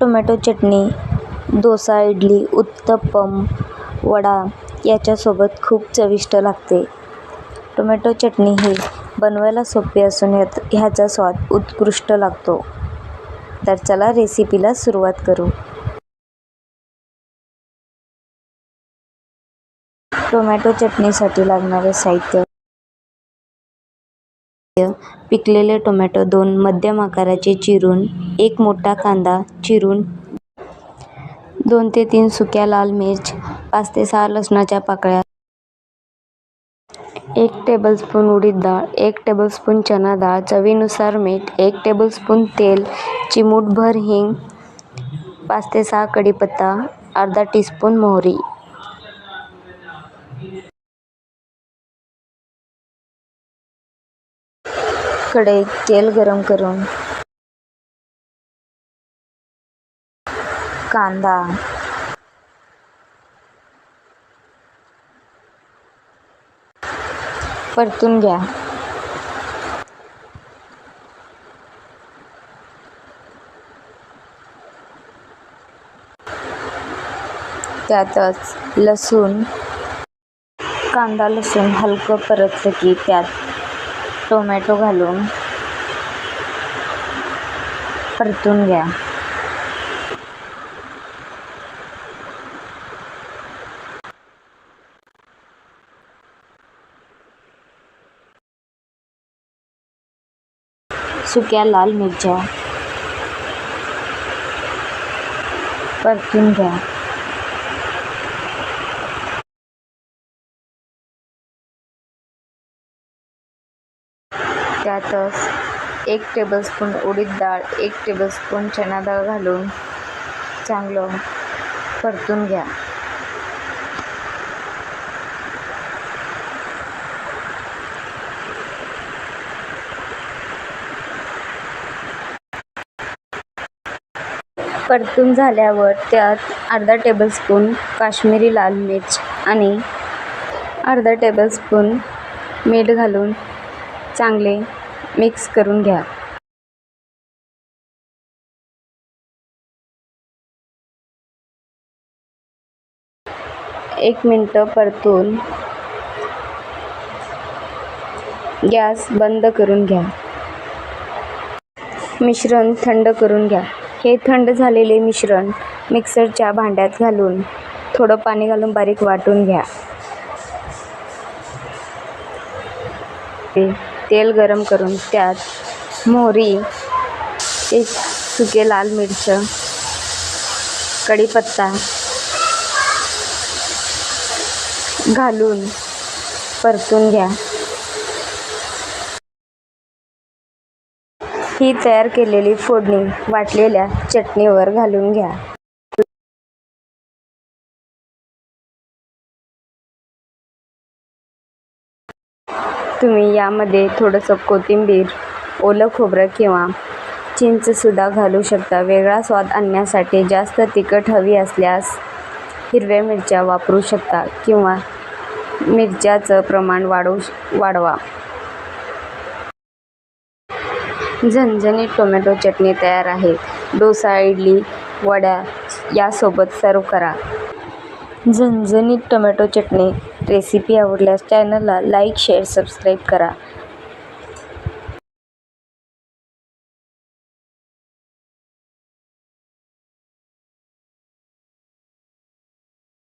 Tomato chutney dosa idli uttapam vada याच्यासोबत खूप चविष्ट लागते. टोमॅटो चटणी ही बनवायला सोपी असून ह्यात ह्याचा स्वाद उत्कृष्ट लागतो. तर चला रेसिपीला सुरुवात करू. टोमॅटो चटणीसाठी लागणारे साहित्य पिकलेले टोमॅटो दोन मध्यम आकाराचे चिरून एक मोठा कांदा चिरून दोन ते तीन सुक्या लाल मिर्च पाच ते सहा लसणाच्या पाकळ्या एक टेबलस्पून उडीद डाळ एक टेबलस्पून चणा डाळ चवीनुसार मीठ एक टेबलस्पून तेल चिमूटभर हिंग पाच ते सहा कढीपत्ता अर्धा टीस्पून मोहरी. कढईत तेल गरम करून. कांदा. परतून घ्या. त्यातच लसूण. कांदा लसूण हलकं परतलं की त्यात टोमॅटो घालून परतून घ्या. सुक्या लाल मिरच्या. परतून घ्या. त्यातच एक टेबलस्पून उडीद डाळ एक टेबलस्पून चणा डाळ घालून चांगलं परतून घ्या. परतून झाल्यावर त्यात अर्धा टेबलस्पून काश्मीरी लाल मिर्च आणि अर्धा टेबलस्पून मीठ घालून चांगले मिक्स करून घ्या. एक मिनटं परतून गॅस बंद करून घ्या. मिश्रण थंड करून घ्या. हे थंड झालेले मिश्रण मिक्सरच्या भांड्यात घालून थोडं पाणी घालून बारीक वाटून घ्या. तेल गरम करून त्यात मोहरी एक सुके लाल मिरच कढीपत्ता घालून परतून घ्या. ही तयार केलेली फोडणी वाटलेल्या चटणीवर घालून घ्या. तुम्ही यामध्ये थोडंसं कोथिंबीर ओलं खोबरं किंवा चिंचसुद्धा घालू शकता. वेगळा स्वाद आणण्यासाठी जास्त तिखट हवी असल्यास हिरव्या मिरच्या वापरू शकता किंवा मिरच्याचं प्रमाण वाढवू वाढवा. झणझणीत टोमॅटो चटणी तयार आहे. डोसा इडली वड्या यासोबत सर्व करा. झणझणीत टोमॅटो चटणी रेसिपी आवडल्यास चॅनलला लाईक शेअर सबस्क्राईब करा.